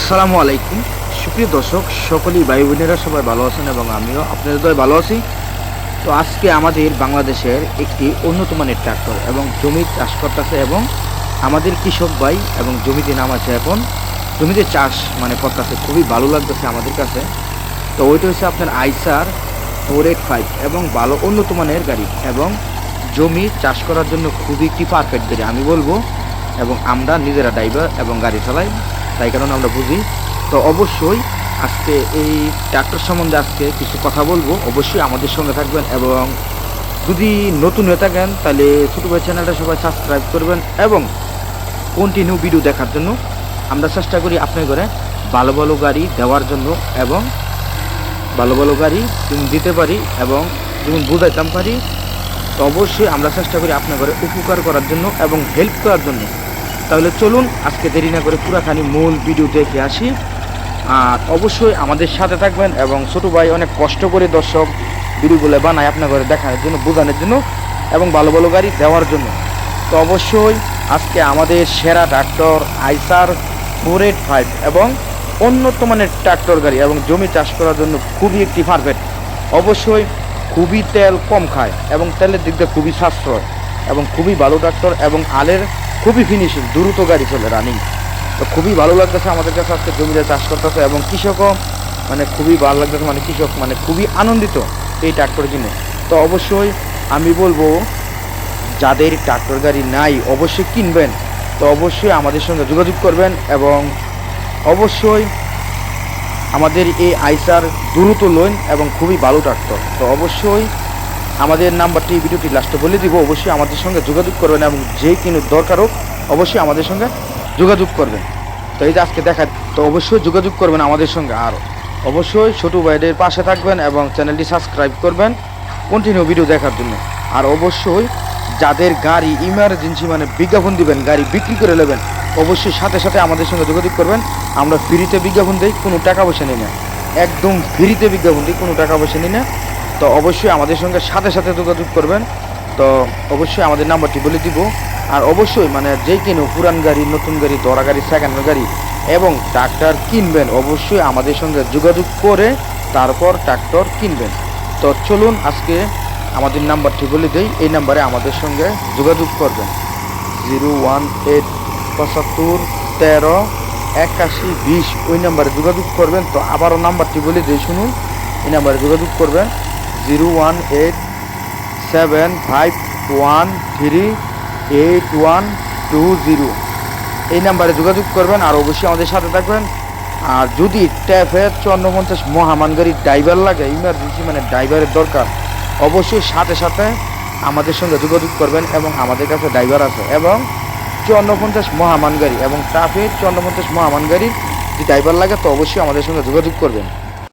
আসসালামু আলাইকুম। সুপ্রিয় দর্শক, সকলেই ভাই বোনেরা সবাই ভালো আছেন এবং আমিও আপনাদের দয় ভালো আছি। তো আজকে আমাদের বাংলাদেশের একটি উন্নত মানের ট্রাক্টর এবং জমি চাষ করতেছে এবং আমাদের কৃষক ভাই এবং জমিতে নাম আছে এখন। জমিতে চাষ মানে করতেছে, খুবই ভালো লাগতেছে আমাদের কাছে। তো ওইটা হচ্ছে আপনার আইসার ফোর এইট ফাইভ এবং ভালো উন্নত মানের গাড়ি এবং জমি চাষ করার জন্য খুবই একটি পারফেক্ট গাড়ি আমি বলব এবং আমরা নিজেরা ড্রাইভার এবং গাড়ি চালাই। তাই কারণে আমরা বুঝি। তো অবশ্যই আজকে এই ট্র্যাক্টর সম্বন্ধে আজকে কিছু কথা বলব। অবশ্যই আমাদের সঙ্গে থাকবেন এবং যদি নতুন হয়ে থাকেন, তাহলে ছোটো ভাই চ্যানেলটা সবাই সাবস্ক্রাইব করবেন এবং কন্টিনিউ ভিডিও দেখার জন্য আমরা চেষ্টা করি আপনার ঘরে ভালো ভালো গাড়ি দেওয়ার জন্য এবং ভালো ভালো গাড়ি যেমন দিতে পারি এবং যেমন বুঝাইতাম পারি। তো অবশ্যই আমরা চেষ্টা করি আপনার ঘরে উপকার করার জন্য এবং হেল্প করার জন্য। তাহলে চলুন আজকে দেরি না করে পুরাখানি মূল ভিডিও দেখে আসি। আর অবশ্যই আমাদের সাথে থাকবেন এবং ছোটো ভাই অনেক কষ্ট করে দর্শক ভিডিওগুলো বানায় আপনার ঘরে দেখানোর জন্য, বোঝানোর জন্য এবং ভালো ভালো গাড়ি দেওয়ার জন্য। তো অবশ্যই আজকে আমাদের সেরা ট্রাক্টর আইসার ফোর এইট ফাইভ এবং উন্নত মানের ট্রাক্টর গাড়ি এবং জমি চাষ করার জন্য খুবই একটি পারফেক্ট অবশ্যই খুবই তেল কম খায় এবং তেলের দিক দিয়ে খুবই সাশ্রয় এবং খুবই ভালো ট্রাক্টর এবং আলের খুবই ফিনিশিং দ্রুত গাড়ি চলে রানিং তো খুবই ভালো লাগতেছে আমাদের কাছে আজকে জমিতে চাষ করতেছে এবং কৃষকও মানে খুবই ভালো লাগতেছে মানে কৃষক মানে খুবই আনন্দিত এই ট্রাক্টরের জন্য তো অবশ্যই আমি বলব, যাদের ট্রাক্টর গাড়ি নাই, অবশ্যই কিনবেন। তো অবশ্যই আমাদের সঙ্গে যোগাযোগ করবেন এবং অবশ্যই আমাদের এই আইসার দ্রুত লোন এবং খুবই ভালো ট্রাক্টর তো অবশ্যই আমাদের নাম্বারটি ভিডিওটি লাস্টে বলে দিব। অবশ্যই আমাদের সঙ্গে যোগাযোগ করবেন এবং যে কিনু দরকার হোক, অবশ্যই আমাদের সঙ্গে যোগাযোগ করবেন। তো এই যে আজকে দেখা, তো অবশ্যই যোগাযোগ করবেন আমাদের সঙ্গে আর অবশ্যই ছোটো ভাইদের পাশে থাকবেন এবং চ্যানেলটি সাবস্ক্রাইব করবেন কন্টিনিউ ভিডিও দেখার জন্য। আর অবশ্যই যাদের গাড়ি ইমার্জেন্সি মানে বিজ্ঞাপন দিবেন, গাড়ি বিক্রি করে নেবেন, অবশ্যই সাথে সাথে আমাদের সঙ্গে যোগাযোগ করবেন। আমরা ফ্রিতে বিজ্ঞাপন দিই, কোনো টাকা পয়সা নিই না। একদম ফ্রিতে বিজ্ঞাপন দিই, কোনো টাকা পয়সা নিই না। তো অবশ্যই আমাদের সঙ্গে সাথে সাথে যোগাযোগ করবেন। তো অবশ্যই আমাদের নাম্বারটি বলে দিব। আর অবশ্যই মানে যে কিনো পুরান গাড়ি, নতুন গাড়ি দরা গাড়ি সেকেন্ড গাড়ি এবং ট্রাক্টর কিনবেন, অবশ্যই আমাদের সঙ্গে যোগাযোগ করে তারপর ট্রাক্টর কিনবেন। তো চলুন আজকে আমাদের নাম্বারটি বলে দেই। এই নাম্বারে আমাদের সঙ্গে যোগাযোগ করবেন। জিরো ওয়ান এইট পঁচাত্তর তেরো একাশি বিশ। ওই নাম্বারে যোগাযোগ করবেন। তো আবারও নাম্বারটি বলে দিই শুনুন। এই নাম্বারে যোগাযোগ করবেন। Zero one eight seven five one three eight one two zero. এই নাম্বারে যোগাযোগ করবেন আর অবশ্যই আমাদের সাথে থাকবেন। আর যদি ট্যাফের চন্দ্রপঞ্চাশ মহামান গাড়ির ড্রাইভার লাগে ইমার্জেন্সি মানে ড্রাইভারের দরকার, অবশ্যই সাথে সাথে আমাদের সঙ্গে যোগাযোগ করবেন এবং আমাদের কাছে ড্রাইভার আছে। এবং চন্দ্রপঞ্চাশ মহামান গাড়ি এবং ট্রাফিক চন্দ্রপঞ্চাশ মহামান গাড়ির যদি ড্রাইভার লাগে, তো অবশ্যই আমাদের সঙ্গে যোগাযোগ করবেন।